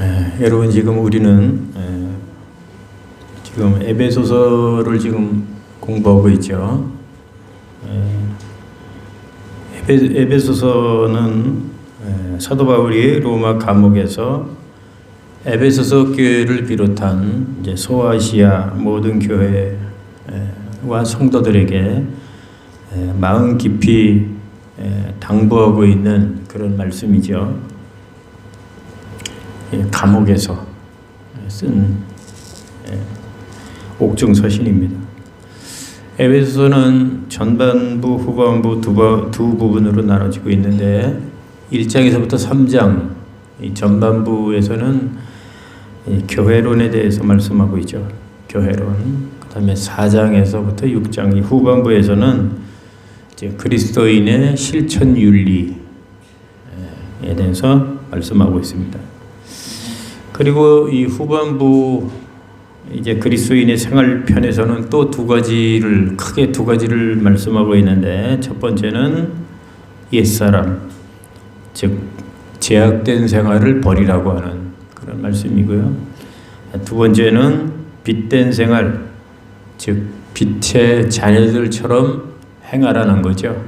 에, 여러분 지금 우리는 에, 지금 에베소서를 지금 공부하고 있죠. 에, 에베, 에베소서는 에, 사도 바울이 로마 감옥에서 에베소서 교회를 비롯한 이제 소아시아 모든 교회와 성도들에게 에, 마음 깊이 에, 당부하고 있는 그런 말씀이죠. 예, 감옥에서 쓴 예, 옥중 서신입니다. 에베소서는 전반부, 후반부 두, 부- 두 부분으로 나눠지고 있는데 1장에서부터 3장 이 전반부에서는 이 교회론에 대해서 말씀하고 있죠. 교회론. 그다음에 4장에서부터 6장 이 후반부에서는 이제 그리스도인의 실천 윤리에 대해서 말씀하고 있습니다. 그리고 이 후반부 이제 그리스도인의 생활 편에서는 또 두 가지를 크게 두 가지를 말씀하고 있는데 첫 번째는 옛사람 즉 제약된 생활을 버리라고 하는 그런 말씀이고요. 두 번째는 빛된 생활 즉 빛의 자녀들처럼 행하라는 거죠.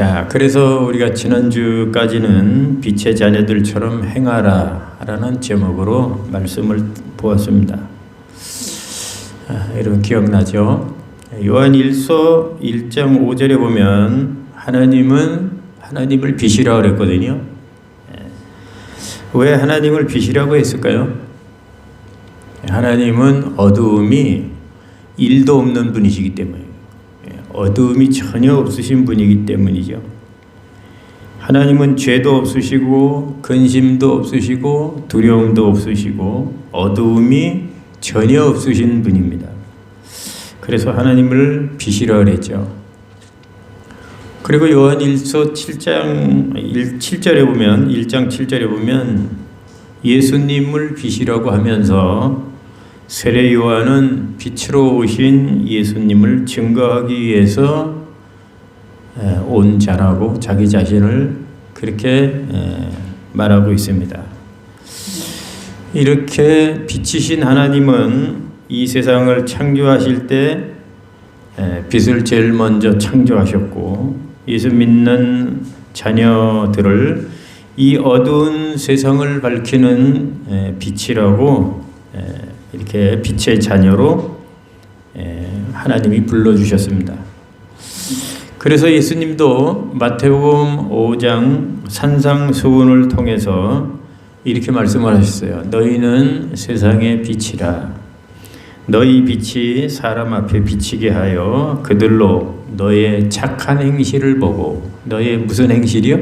자, 그래서 우리가 지난주까지는 빛의 자녀들처럼 행하라 라는 제목으로 말씀을 보았습니다. 아, 여러분 기억나죠? 요한 1서 1장 5절에 보면 하나님은 하나님을 빛이라 그랬거든요. 예. 왜 하나님을 빛이라고 했을까요? 하나님은 어두움이 일도 없는 분이시기 때문에 어두움이 전혀 없으신 분이기 때문이죠. 하나님은 죄도 없으시고 근심도 없으시고 두려움도 없으시고 어두움이 전혀 없으신 분입니다. 그래서 하나님을 빛이라 그랬죠. 그리고 요한 1서 7장 1, 7절에 보면 1장 7절에 보면 예수님을 빛이라고 하면서 세례 요한은 빛으로 오신 예수님을 증거하기 위해서 온 자라고 자기 자신을 그렇게 말하고 있습니다. 이렇게 빛이신 하나님은 이 세상을 창조하실 때 빛을 제일 먼저 창조하셨고 예수 믿는 자녀들을 이 어두운 세상을 밝히는 빛이라고 이렇게 빛의 자녀로 하나님이 불러주셨습니다. 그래서 예수님도 마태복음 5장 산상수훈을 통해서 이렇게 말씀을 하셨어요. 너희는 세상의 빛이라. 너희 빛이 사람 앞에 비치게 하여 그들로 너의 착한 행실을 보고 너의 무슨 행실이요?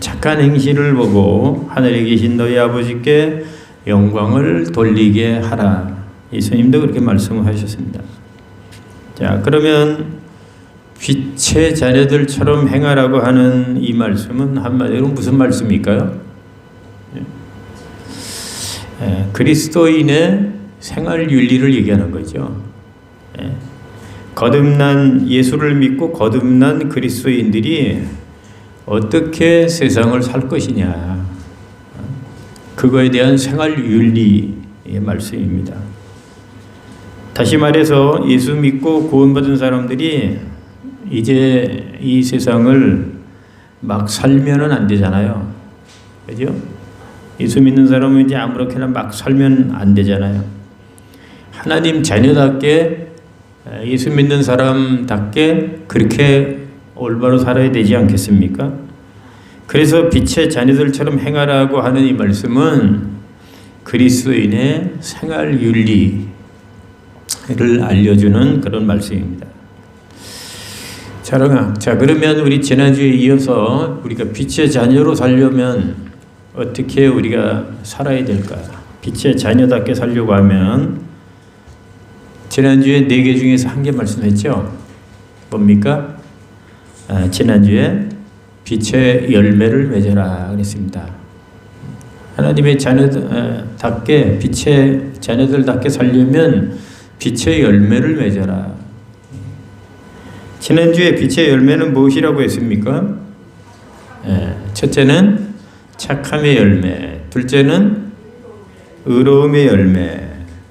착한 행실을 보고 하늘에 계신 너희 아버지께 영광을 돌리게 하라. 예수님도 그렇게 말씀하셨습니다. 자, 그러면 빛의 자녀들처럼 행하라고 하는 이 말씀은 한마디로 무슨 말씀일까요? 예, 그리스도인의 생활 윤리를 얘기하는 거죠. 예, 거듭난 예수를 믿고 거듭난 그리스도인들이 어떻게 세상을 살 것이냐. 그거에 대한 생활 윤리의 말씀입니다. 다시 말해서 예수 믿고 구원받은 사람들이 이제 이 세상을 막 살면은 안 되잖아요. 그죠? 예수 믿는 사람은 이제 아무렇게나 막 살면 안 되잖아요. 하나님 자녀답게 예수 믿는 사람답게 그렇게 올바로 살아야 되지 않겠습니까? 그래서 빛의 자녀들처럼 행하라고 하는 이 말씀은 그리스도인의 생활 윤리를 알려주는 그런 말씀입니다. 자, 자 그러면 우리 지난주에 이어서 우리가 빛의 자녀로 살려면 어떻게 우리가 살아야 될까? 빛의 자녀답게 살려고 하면 지난주에 네 개 중에서 한 개 말씀했죠. 뭡니까? 아, 지난주에 빛의 열매를 맺어라 그랬습니다. 하나님의 자녀답게 빛의 자녀들답게 살려면 빛의 열매를 맺어라. 지난주에 빛의 열매는 무엇이라고 했습니까? 예, 첫째는 착함의 열매. 둘째는 의로움의 열매.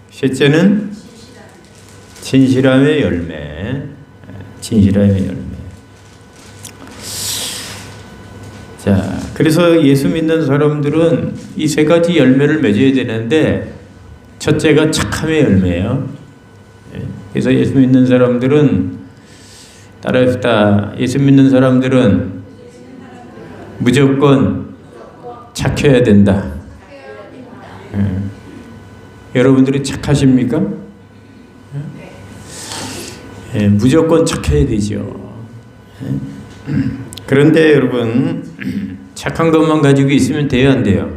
셋째는 진실함의 열매. 진실함의 열매. 그래서 예수 믿는 사람들은 이 세 가지 열매를 맺어야 되는데 첫째가 착함의 열매예요. 예, 그래서 예수 믿는 사람들은 따라합시다. 예수 믿는 사람들은 무조건 착해야 된다. 예. 여러분들이 착하십니까? 예, 무조건 착해야 되죠. 예. 그런데 여러분 착한 것만 가지고 있으면 돼요, 안 돼요?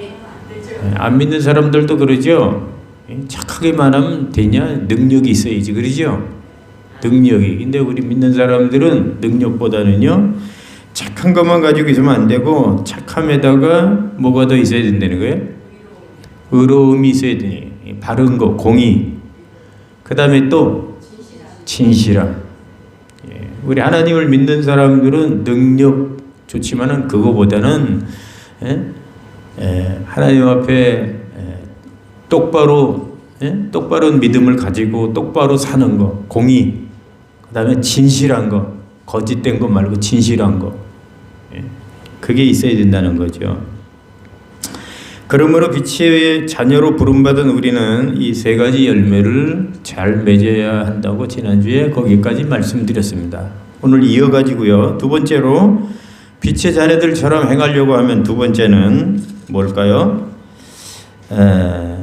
예, 안 믿는 사람들도 그러죠. 예, 착하게만 하면 되냐? 능력이 있어야지, 그러죠? 능력이. 근데 우리 믿는 사람들은 능력보다는요, 착한 것만 가지고 있으면 안 되고, 착함에다가 뭐가 더 있어야 된다는 거예요? 의로움이 있어야 되니, 바른 거, 공의. 그 다음에 또, 진실함. 예, 우리 하나님을 믿는 사람들은 능력 좋지만은 그거보다는, 예? 예, 하나님 앞에 예, 똑바로, 예? 똑바른 믿음을 가지고 똑바로 사는 거, 공의. 그 다음에 진실한 거, 거짓된 것 말고 진실한 거. 예, 그게 있어야 된다는 거죠. 그러므로 빛의 자녀로 부름받은 우리는 이 세 가지 열매를 잘 맺어야 한다고 지난주에 거기까지 말씀드렸습니다. 오늘 이어가지고요. 두 번째로 빛의 자녀들처럼 행하려고 하면 두 번째는 뭘까요? 에,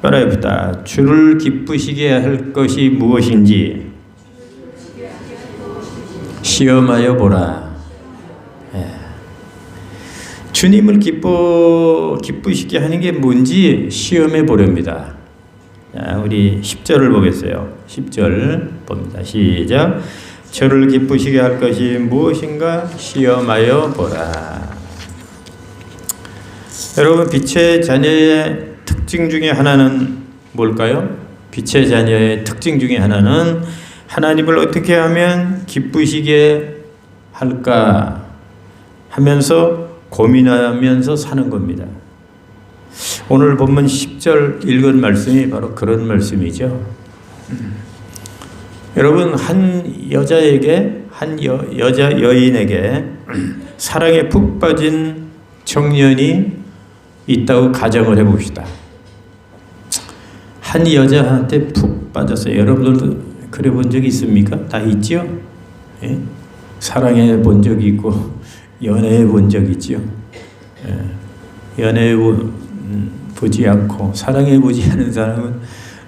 따라해보다. 주를 기쁘시게 할 것이 무엇인지 시험하여 보라. 예. 주님을 기뻐 기쁘시게 하는 게 뭔지 시험해 보렵니다. 자, 우리 10절을 보겠어요. 10절 봅니다. 시작. 저를 기쁘시게 할 것이 무엇인가 시험하여 보라. 여러분 빛의 자녀의 특징 중에 하나는 뭘까요? 빛의 자녀의 특징 중에 하나는 하나님을 어떻게 하면 기쁘시게 할까 하면서 고민하면서 사는 겁니다. 오늘 본문 10절 읽은 말씀이 바로 그런 말씀이죠. 여러분 한 여자에게 한 여, 여자 여인에게 사랑에 푹 빠진 청년이 있다고 가정을 해봅시다. 한 여자한테 푹 빠졌어요. 여러분들도 그래 본 적이 있습니까? 다 있죠? 예? 사랑해 본 적이 있고 연애해 본 적이 있죠. 예. 연애해 음, 보지 않고 사랑해 보지 않은 사람은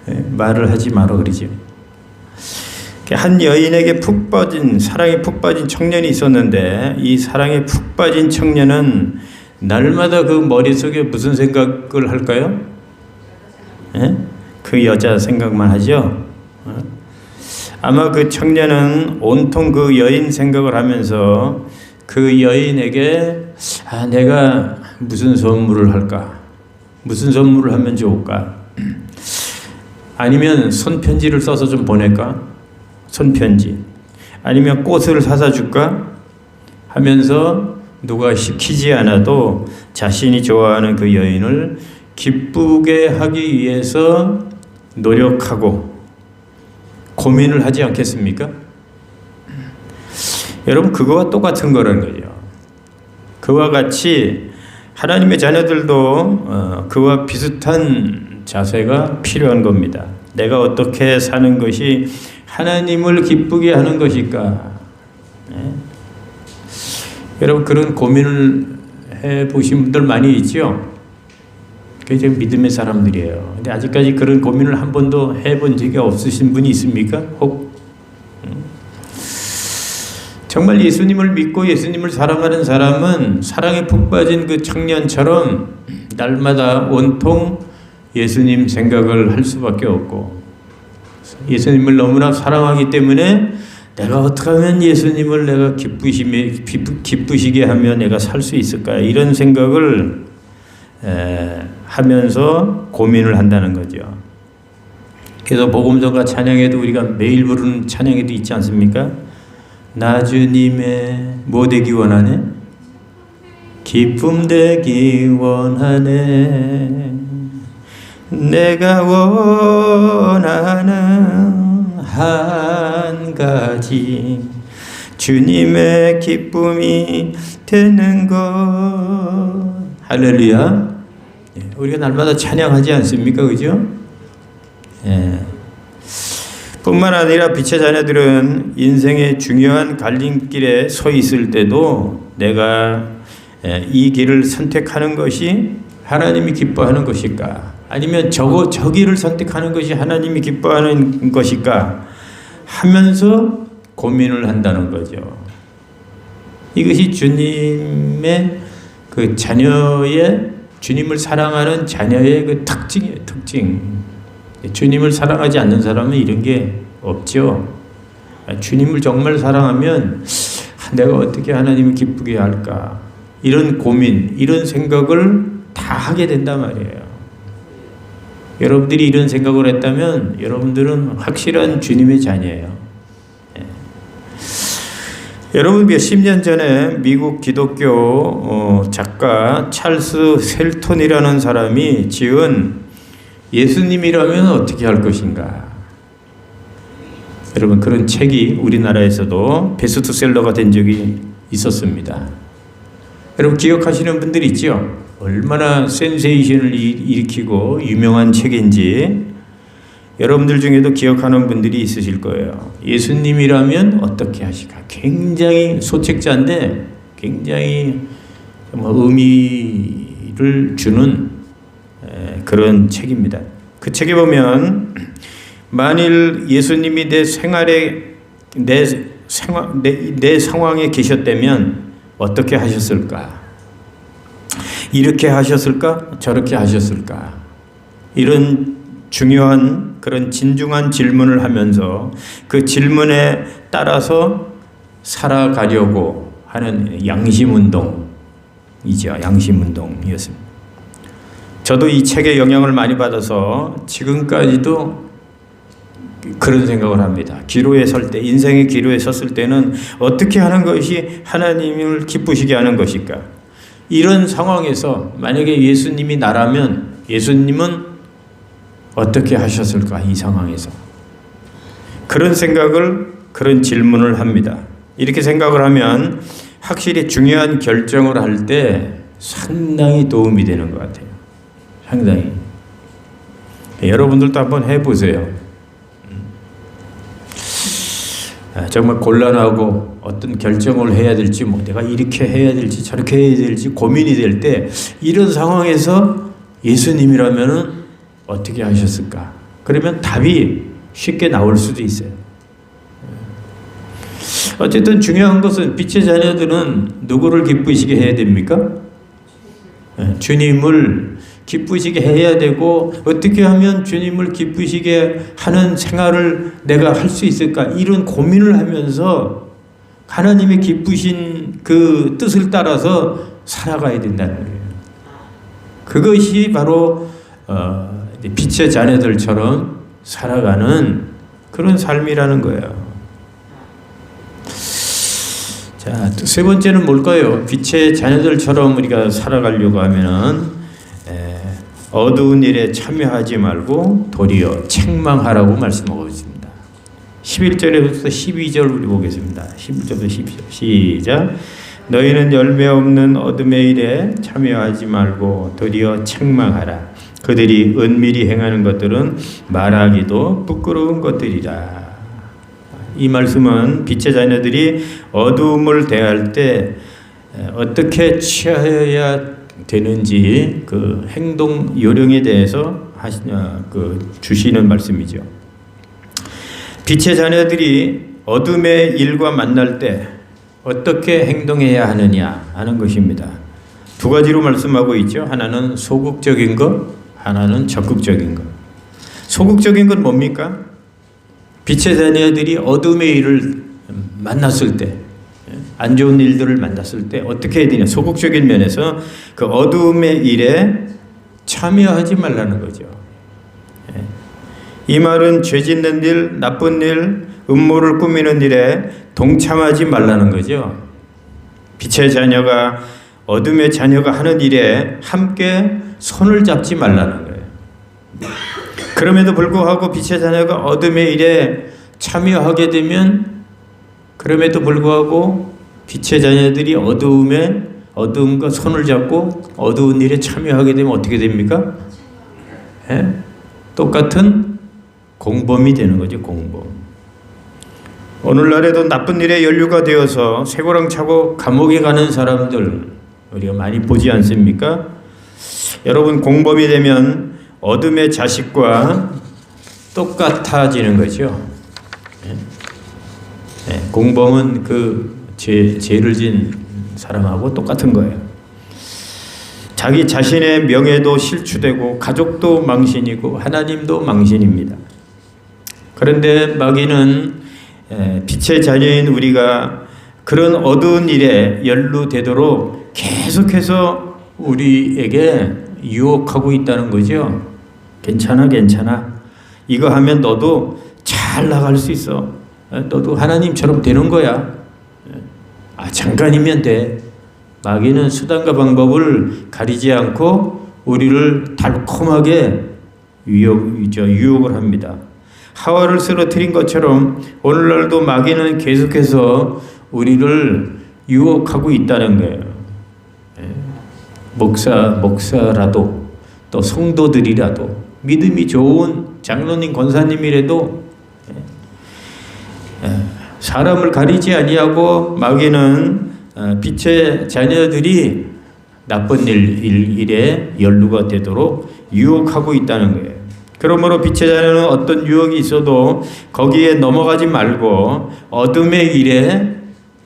예, 말을 하지 말어 그러죠. 한 여인에게 푹 빠진 사랑에 푹 빠진 청년이 있었는데 이 사랑에 푹 빠진 청년은 날마다 그 머릿속에 무슨 생각을 할까요? 예? 그 여자 생각만 하죠. 어? 아마 그 청년은 온통 그 여인 생각을 하면서 그 여인에게 아, 내가 무슨 선물을 할까? 무슨 선물을 하면 좋을까? 아니면 손편지를 써서 좀 보낼까? 손편지. 아니면 꽃을 사다 줄까? 하면서 누가 시키지 않아도 자신이 좋아하는 그 여인을 기쁘게 하기 위해서 노력하고 고민을 하지 않겠습니까? 여러분 그거와 똑같은 거라는 거죠. 그와 같이 하나님의 자녀들도 어, 그와 비슷한 자세가 필요한 겁니다. 내가 어떻게 사는 것이 하나님을 기쁘게 하는 것일까? 네? 여러분 그런 고민을 해 보신 분들 많이 있죠. 그게 믿음의 사람들이에요. 근데 아직까지 그런 고민을 한 번도 해본 적이 없으신 분이 있습니까? 혹 정말 예수님을 믿고 예수님을 사랑하는 사람은 사랑에 푹 빠진 그 청년처럼 날마다 온통 예수님 생각을 할 수밖에 없고 예수님을 너무나 사랑하기 때문에 내가 어떻게 하면 예수님을 내가 기쁘시게, 기쁘 시게 하면 내가 살 수 있을까 이런 생각을 하면서 고민을 한다는 거죠. 그래서 복음성과 찬양에도 우리가 매일 부르는 찬양에도 있지 않습니까? 나 주님의 뭐 되기 원하네? 기쁨 되기 원하네 내가 원하는 한 가지 주님의 기쁨이 되는 것 할렐루야 예, 우리가 날마다 찬양하지 않습니까 그죠? 예. 뿐만 아니라 빛의 자녀들은 인생의 중요한 갈림길에 서 있을 때도 내가 예, 이 길을 선택하는 것이 하나님이 기뻐하는 것일까? 아니면 저거 저 길을 선택하는 것이 하나님이 기뻐하는 것일까? 하면서 고민을 한다는 거죠. 이것이 주님의 그 자녀의 주님을 사랑하는 자녀의 그 특징이에요, 특징. 주님을 사랑하지 않는 사람은 이런 게 없죠. 주님을 정말 사랑하면 내가 어떻게 하나님을 기쁘게 할까? 이런 고민, 이런 생각을 다 하게 된단 말이에요. 여러분들이 이런 생각을 했다면 여러분들은 확실한 주님의 자녀예요. 예. 여러분 몇십 년 전에 미국 기독교 어, 작가 찰스 셀톤이라는 사람이 지은 예수님이라면 어떻게 할 것인가? 여러분 그런 책이 우리나라에서도 베스트셀러가 된 적이 있었습니다. 여러분 기억하시는 분들 있죠? 얼마나 센세이션을 일으키고 유명한 책인지 여러분들 중에도 기억하는 분들이 있으실 거예요. 예수님이라면 어떻게 하실까? 굉장히 소책자인데 굉장히 의미를 주는 그런 책입니다. 그 책에 보면 만일 예수님이 내 생활에 내 생활 내, 내 상황에 계셨다면 어떻게 하셨을까? 이렇게 하셨을까? 저렇게 하셨을까? 이런 중요한 그런 진중한 질문을 하면서 그 질문에 따라서 살아가려고 하는 양심 운동이죠. 양심 운동이었습니다. 저도 이 책의 영향을 많이 받아서 지금까지도 그런 생각을 합니다. 기로에 설 때, 인생의 기로에 섰을 때는 어떻게 하는 것이 하나님을 기쁘시게 하는 것일까? 이런 상황에서 만약에 예수님이 나라면 예수님은 어떻게 하셨을까? 이 상황에서. 그런 생각을, 그런 질문을 합니다. 이렇게 생각을 하면 확실히 중요한 결정을 할 때 상당히 도움이 되는 것 같아요. 상당히. 여러분들도 한번 해보세요. 아, 정말 곤란하고 어떤 결정을 해야 될지 뭐 내가 이렇게 해야 될지 저렇게 해야 될지 고민이 될 때 이런 상황에서 예수님이라면은 어떻게 하셨을까? 그러면 답이 쉽게 나올 수도 있어요. 어쨌든 중요한 것은 빛의 자녀들은 누구를 기쁘시게 해야 됩니까? 예, 주님을 기쁘시게 해야 되고 어떻게 하면 주님을 기쁘시게 하는 생활을 내가 할 수 있을까 이런 고민을 하면서 하나님의 기쁘신 그 뜻을 따라서 살아가야 된다는 거예요. 그것이 바로 어, 빛의 자녀들처럼 살아가는 그런 삶이라는 거예요. 자, 세 번째는 뭘까요? 빛의 자녀들처럼 우리가 살아가려고 하면은 어두운 일에 참여하지 말고 도리어 책망하라고 말씀하고 있습니다. 11절에부터 12절 우리 보겠습니다. 11절부터 12절 시작 너희는 열매 없는 어둠의 일에 참여하지 말고 도리어 책망하라. 그들이 은밀히 행하는 것들은 말하기도 부끄러운 것들이라. 이 말씀은 빛의 자녀들이 어두움을 대할 때 어떻게 취하여야 되는지 그 행동 요령에 대해서 하시냐 그 주시는 말씀이죠. 빛의 자녀들이 어둠의 일과 만날 때 어떻게 행동해야 하느냐 하는 것입니다. 두 가지로 말씀하고 있죠. 하나는 소극적인 것, 하나는 적극적인 것. 소극적인 건 뭡니까? 빛의 자녀들이 어둠의 일을 만났을 때, 안 좋은 일들을 만났을 때 어떻게 해야 되냐. 소극적인 면에서 그 어둠의 일에 참여하지 말라는 거죠. 예. 이 말은 죄 짓는 일, 나쁜 일, 음모를 꾸미는 일에 동참하지 말라는 거죠. 빛의 자녀가 어둠의 자녀가 하는 일에 함께 손을 잡지 말라는 거예요. 그럼에도 불구하고 빛의 자녀가 어둠의 일에 참여하게 되면 그럼에도 불구하고 빛의 자녀들이 어두움에 어두움과 손을 잡고 어두운 일에 참여하게 되면 어떻게 됩니까? 예? 똑같은 공범이 되는 거죠, 공범. 오늘날에도 나쁜 일에 연루가 되어서 쇠고랑 차고 감옥에 가는 사람들 우리가 많이 보지 않습니까? 여러분 공범이 되면 어둠의 자식과 똑같아지는 거죠. 예? 예, 공범은 그 죄, 죄를 진 사람하고 똑같은 거예요. 자기 자신의 명예도 실추되고 가족도 망신이고 하나님도 망신입니다. 그런데 마귀는 에, 빛의 자녀인 우리가 그런 어두운 일에 연루되도록 계속해서 우리에게 유혹하고 있다는 거죠. 괜찮아, 괜찮아. 이거 하면 너도 잘 나갈 수 있어. 에, 너도 하나님처럼 되는 거야. 에, 아, 잠깐이면 돼. 마귀는 수단과 방법을 가리지 않고 우리를 달콤하게 유혹, 저, 유혹을 합니다. 하와를 쓰러뜨린 것처럼 오늘날도 마귀는 계속해서 우리를 유혹하고 있다는 거예요. 예. 목사, 목사라도 또 성도들이라도 믿음이 좋은 장로님, 권사님이라도 예. 예. 사람을 가리지 아니하고 마귀는 어, 빛의 자녀들이 나쁜 일, 일, 일에 연루가 되도록 유혹하고 있다는 거예요. 그러므로 빛의 자녀는 어떤 유혹이 있어도 거기에 넘어가지 말고 어둠의 일에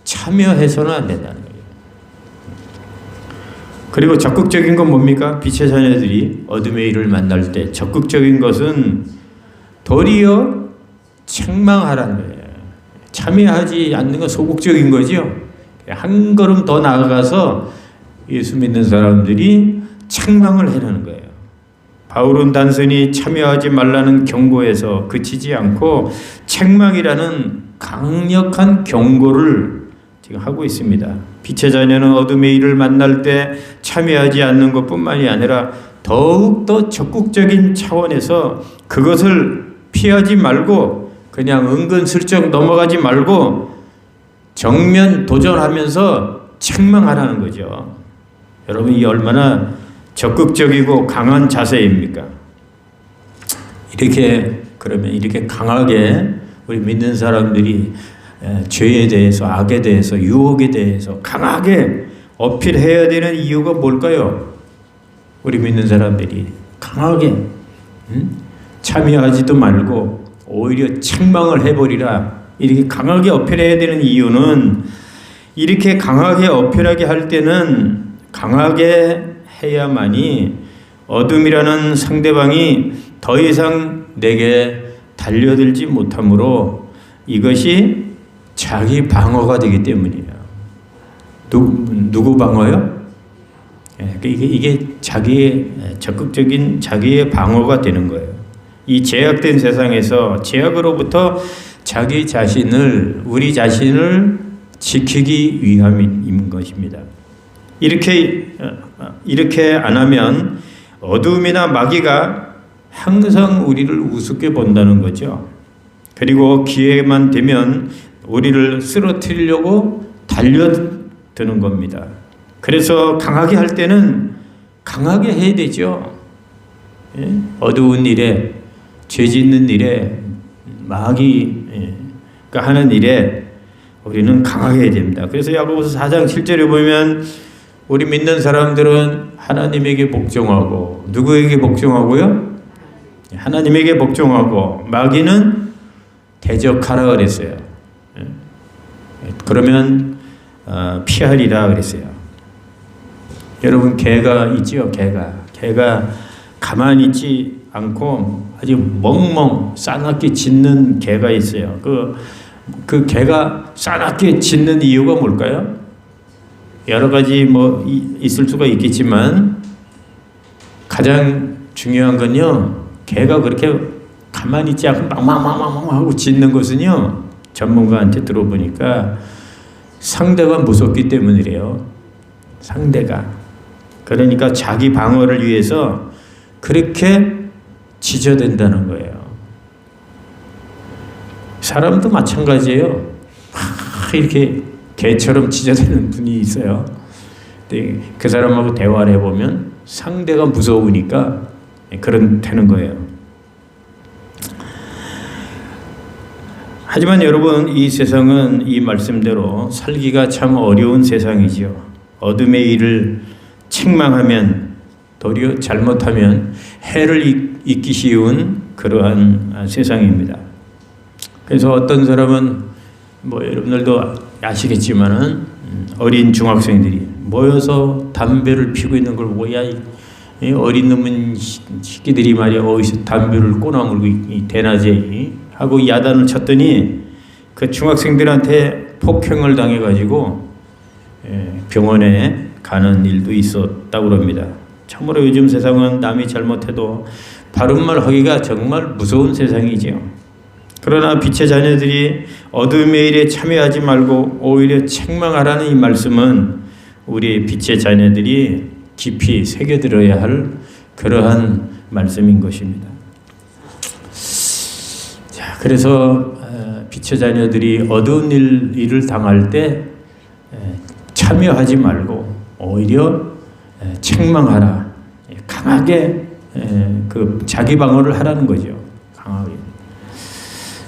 참여해서는 안 된다는 거예요. 그리고 적극적인 건 뭡니까? 빛의 자녀들이 어둠의 일을 만날 때 적극적인 것은 도리어 책망하라는 거예요. 참여하지 않는 건 소극적인 거죠. 한 걸음 더 나아가서 예수 믿는 사람들이 책망을 해라는 거예요. 바울은 단순히 참여하지 말라는 경고에서 그치지 않고 책망이라는 강력한 경고를 지금 하고 있습니다. 빛의 자녀는 어둠의 일을 만날 때 참여하지 않는 것 뿐만이 아니라 더욱더 적극적인 차원에서 그것을 피하지 말고 그냥 은근슬쩍 넘어가지 말고 정면 도전하면서 책망하라는 거죠. 여러분 이 얼마나 적극적이고 강한 자세입니까? 이렇게 그러면 이렇게 강하게 우리 믿는 사람들이 죄에 대해서 악에 대해서 유혹에 대해서 강하게 어필해야 되는 이유가 뭘까요? 우리 믿는 사람들이 강하게 음? 참여하지도 말고 오히려 책망을 해버리라 이렇게 강하게 어필해야 되는 이유는 이렇게 강하게 어필하게 할 때는 강하게 해야만이 어둠이라는 상대방이 더 이상 내게 달려들지 못하므로 이것이 자기 방어가 되기 때문이에요. 누, 누구 방어요? 예, 이게, 이게 자기의 적극적인 자기의 방어가 되는 거예요. 이 제약된 세상에서 제약으로부터 자기 자신을 우리 자신을 지키기 위함인 것입니다. 이렇게 이렇게 안 하면 어둠이나 마귀가 항상 우리를 우습게 본다는 거죠. 그리고 기회만 되면 우리를 쓰러뜨리려고 달려드는 겁니다. 그래서 강하게 할 때는 강하게 해야 되죠. 예? 어두운 일에, 죄 짓는 일에, 마귀가 예, 하는 일에 우리는 강하게 해야 됩니다. 그래서 야고보서 4장 7절에 보면 우리 믿는 사람들은 하나님에게 복종하고 누구에게 복종하고요? 하나님에게 복종하고 마귀는 대적하라 그랬어요. 예. 그러면 어, 피하리라 그랬어요. 여러분 개가 있지요, 개가. 개가 가만히 있지 않고 아주 멍멍 싸납게 짖는 개가 있어요. 그, 그 개가 싸납게 짖는 이유가 뭘까요? 여러 가지 뭐 있을 수가 있겠지만 가장 중요한 건요. 개가 그렇게 가만히 있지 않고 막막막막 하고 짖는 것은요. 전문가한테 들어보니까 상대가 무섭기 때문이래요. 상대가. 그러니까 자기 방어를 위해서 그렇게 지저댄다는 거예요. 사람도 마찬가지예요. 막 이렇게 개처럼 지저대는 분이 있어요. 그 사람하고 대화를 해보면 상대가 무서우니까 그런 되는 거예요. 하지만 여러분 이 세상은 이 말씀대로 살기가 참 어려운 세상이지요. 어둠의 일을 책망하면 도리어 잘못하면 해를 입기 쉬운 그러한 세상입니다. 그래서 어떤 사람은 뭐 여러분들도 아시겠지만은 어린 중학생들이 모여서 담배를 피고 있는 걸 보고 야이 어린 놈은 새끼들이 말이야 어디서 담배를 꼬나물고 대낮에 하고 야단을 쳤더니 그 중학생들한테 폭행을 당해가지고 병원에 가는 일도 있었다고 합니다. 참으로 요즘 세상은 남이 잘못해도 바른 말 하기가 정말 무서운 세상이지요. 그러나 빛의 자녀들이 어둠의 일에 참여하지 말고 오히려 책망하라는 이 말씀은 우리 빛의 자녀들이 깊이 새겨들어야 할 그러한 말씀인 것입니다. 자, 그래서 빛의 자녀들이 어두운 일, 일을 당할 때 참여하지 말고 오히려 책망하라. 강하게 그 자기 방어를 하라는 거죠. 강하게.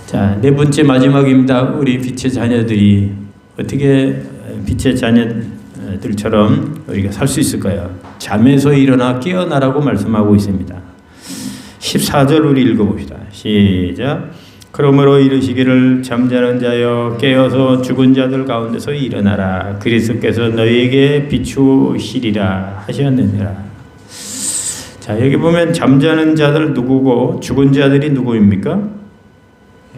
자, 네 번째 마지막입니다. 우리 빛의 자녀들이 어떻게 빛의 자녀들처럼 우리가 살 수 있을까요? 잠에서 일어나 깨어나라고 말씀하고 있습니다. 14절 우리 읽어봅시다. 시작. 그러므로 이르시기를 잠자는 자여 깨어서 죽은 자들 가운데서 일어나라. 그리스도께서 너희에게 비추시리라 하셨느니라. 자 여기 보면 잠자는 자들 누구고 죽은 자들이 누구입니까?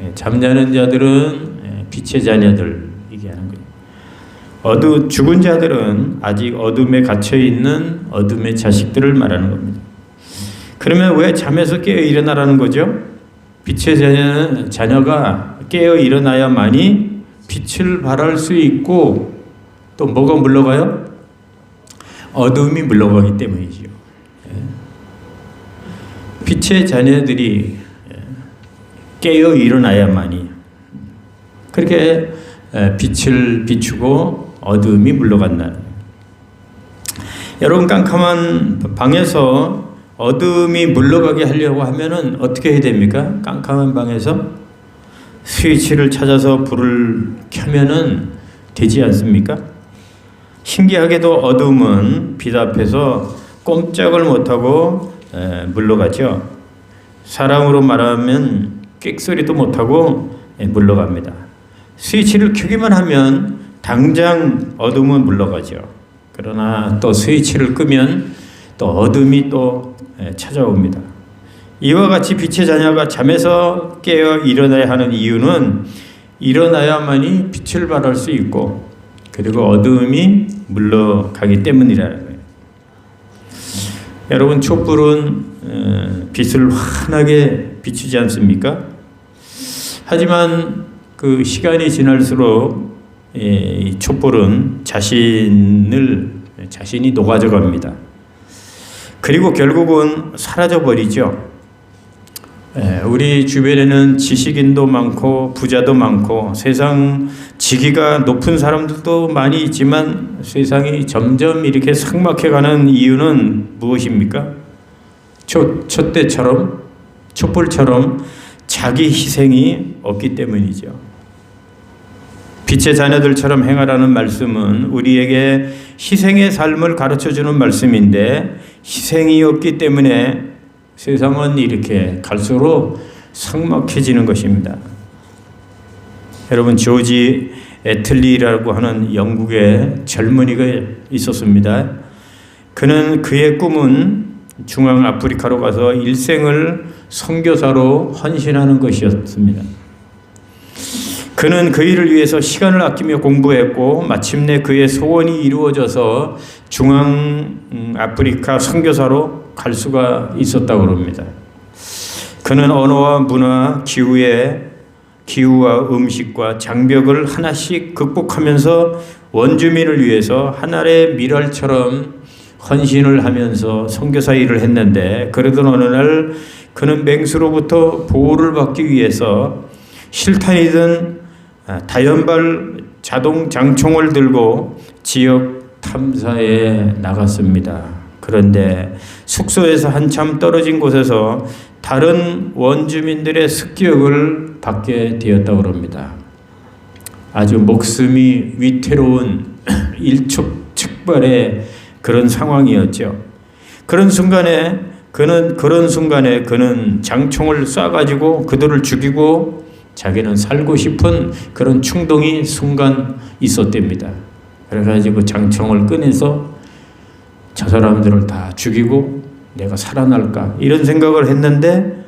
예, 잠자는 자들은 예, 빛의 자녀들 얘기하는 거예요. 어두 죽은 자들은 아직 어둠에 갇혀 있는 어둠의 자식들을 말하는 겁니다. 그러면 왜 잠에서 깨어 일어나라는 거죠? 빛의 자녀는 자녀가 깨어 일어나야만이 빛을 발할 수 있고 또 뭐가 물러가요? 어둠이 물러가기 때문이지요. 예. 빛의 자녀들이 깨어 일어나야만이 그렇게 빛을 비추고 어둠이 물러간다. 여러분 깜깜한 방에서 어둠이 물러가게 하려고 하면은 어떻게 해야 됩니까? 깜깜한 방에서 스위치를 찾아서 불을 켜면은 되지 않습니까? 신기하게도 어둠은 빛 앞에서 꼼짝을 못하고 물러가죠. 사람으로 말하면 끽소리도 못하고 물러갑니다. 스위치를 켜기만 하면 당장 어둠은 물러가죠. 그러나 또 스위치를 끄면 또 어둠이 또 찾아옵니다. 이와 같이 빛의 자녀가 잠에서 깨어 일어나야 하는 이유는 일어나야만이 빛을 발할 수 있고 그리고 어둠이 물러가기 때문이라는 거예요. 여러분 촛불은 빛을 환하게 비추지 않습니까? 하지만 그 시간이 지날수록 이 촛불은 자신을 자신이 녹아져 갑니다. 그리고 결국은 사라져 버리죠. 우리 주변에는 지식인도 많고 부자도 많고 세상 지기가 높은 사람들도 많이 있지만 세상이 점점 이렇게 삭막해가는 이유는 무엇입니까? 초, 초 때처럼 촛불처럼 자기 희생이 없기 때문이죠. 빛의 자녀들처럼 행하라는 말씀은 우리에게 희생의 삶을 가르쳐 주는 말씀인데 희생이 없기 때문에 세상은 이렇게 갈수록 삭막해지는 것입니다. 여러분 조지 애틀리라고 하는 영국의 젊은이가 있었습니다. 그는 그의 꿈은 중앙 아프리카로 가서 일생을 선교사로 헌신하는 것이었습니다. 그는 그 일을 위해서 시간을 아끼며 공부했고 마침내 그의 소원이 이루어져서 중앙 음, 아프리카 선교사로 갈 수가 있었다고 합니다. 그는 언어와 문화, 기후의 기후와 음식과 장벽을 하나씩 극복하면서 원주민을 위해서 하늘의 미랄처럼 헌신을 하면서 선교사 일을 했는데 그러던 어느 날 그는 맹수로부터 보호를 받기 위해서 실탄이든 아, 다연발 자동 장총을 들고 지역 탐사에 나갔습니다. 그런데 숙소에서 한참 떨어진 곳에서 다른 원주민들의 습격을 받게 되었다고 합니다. 아주 목숨이 위태로운 일촉즉발의 그런 상황이었죠. 그런 순간에 그는 그런 순간에 그는 장총을 쏴가지고 그들을 죽이고 자기는 살고 싶은 그런 충동이 순간 있었답니다. 그래가지고 장총을 꺼내서 저 사람들을 다 죽이고 내가 살아날까 이런 생각을 했는데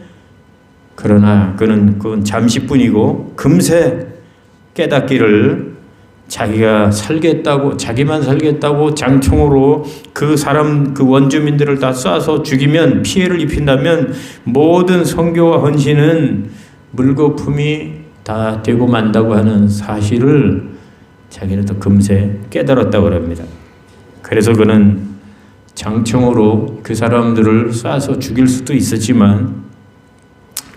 그러나 그는 그건 잠시뿐이고 금세 깨닫기를 자기가 살겠다고 자기만 살겠다고 장총으로 그 사람 그 원주민들을 다 쏴서 죽이면 피해를 입힌다면 모든 성교와 헌신은 물거품이 다 되고 만다고 하는 사실을 자기는 또 금세 깨달았다고 합니다. 그래서 그는 장총으로 그 사람들을 쏴서 죽일 수도 있었지만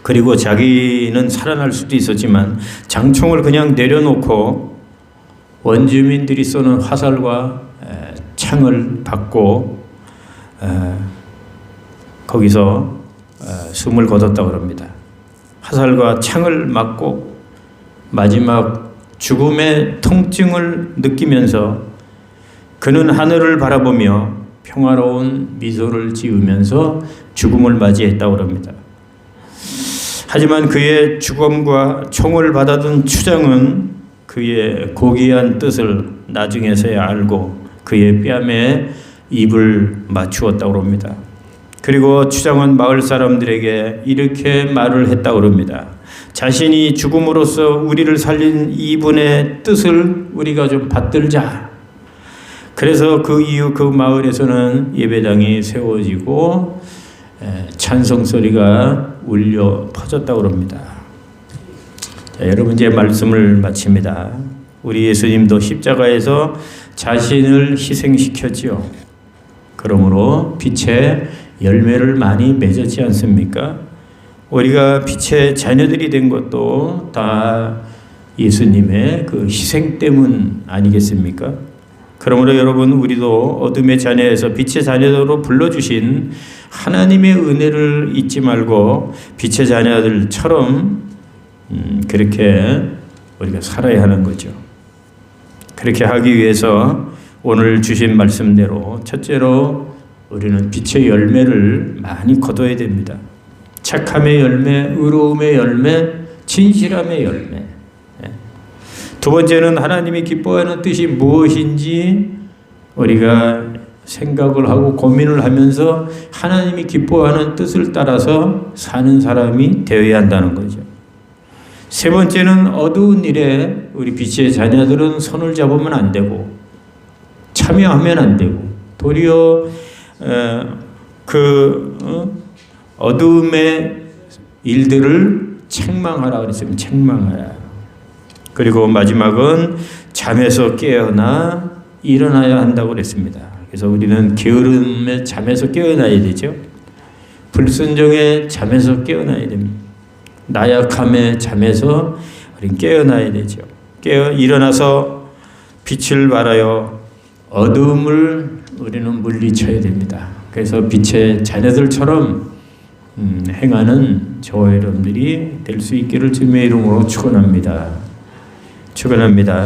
그리고 자기는 살아날 수도 있었지만 장총을 그냥 내려놓고 원주민들이 쏘는 화살과 창을 받고 거기서 숨을 거뒀다고 합니다. 화살과 창을 맞고 마지막 죽음의 통증을 느끼면서 그는 하늘을 바라보며 평화로운 미소를 지으면서 죽음을 맞이했다고 합니다. 하지만 그의 죽음과 총을 받아든 추장은 그의 고귀한 뜻을 나중에서야 알고 그의 뺨에 입을 맞추었다고 합니다. 그리고 추장은 마을 사람들에게 이렇게 말을 했다고 합니다. 자신이 죽음으로써 우리를 살린 이분의 뜻을 우리가 좀 받들자. 그래서 그 이후 그 마을에서는 예배당이 세워지고 찬송 소리가 울려 퍼졌다고 합니다. 자, 여러분 제 말씀을 마칩니다. 우리 예수님도 십자가에서 자신을 희생시켰지요. 그러므로 빛의 열매를 많이 맺었지 않습니까? 우리가 빛의 자녀들이 된 것도 다 예수님의 그 희생 때문 아니겠습니까? 그러므로 여러분 우리도 어둠의 자녀에서 빛의 자녀로 불러주신 하나님의 은혜를 잊지 말고 빛의 자녀들처럼 음, 그렇게 우리가 살아야 하는 거죠. 그렇게 하기 위해서 오늘 주신 말씀대로 첫째로 우리는 빛의 열매를 많이 거둬야 됩니다. 착함의 열매, 의로움의 열매, 진실함의 열매. 예. 두 번째는 하나님이 기뻐하는 뜻이 무엇인지 우리가 생각을 하고 고민을 하면서 하나님이 기뻐하는 뜻을 따라서 사는 사람이 되어야 한다는 거죠. 세 번째는 어두운 일에 우리 빛의 자녀들은 손을 잡으면 안 되고 참여하면 안 되고 도리어 그 어? 어둠의 일들을 책망하라 그랬으면 책망하라. 그리고 마지막은 잠에서 깨어나 일어나야 한다고 그랬습니다. 그래서 우리는 게으름의 잠에서 깨어나야 되죠. 불순종의 잠에서 깨어나야 됩니다. 나약함의 잠에서 우리 깨어나야 되죠. 깨어 일어나서 빛을 발하여 어둠을 우리는 물리쳐야 됩니다. 그래서 빛의 자녀들처럼 음, 행하는 저와 여러분들이 될 수 있기를 주님의 이름으로 축원합니다. 축원합니다.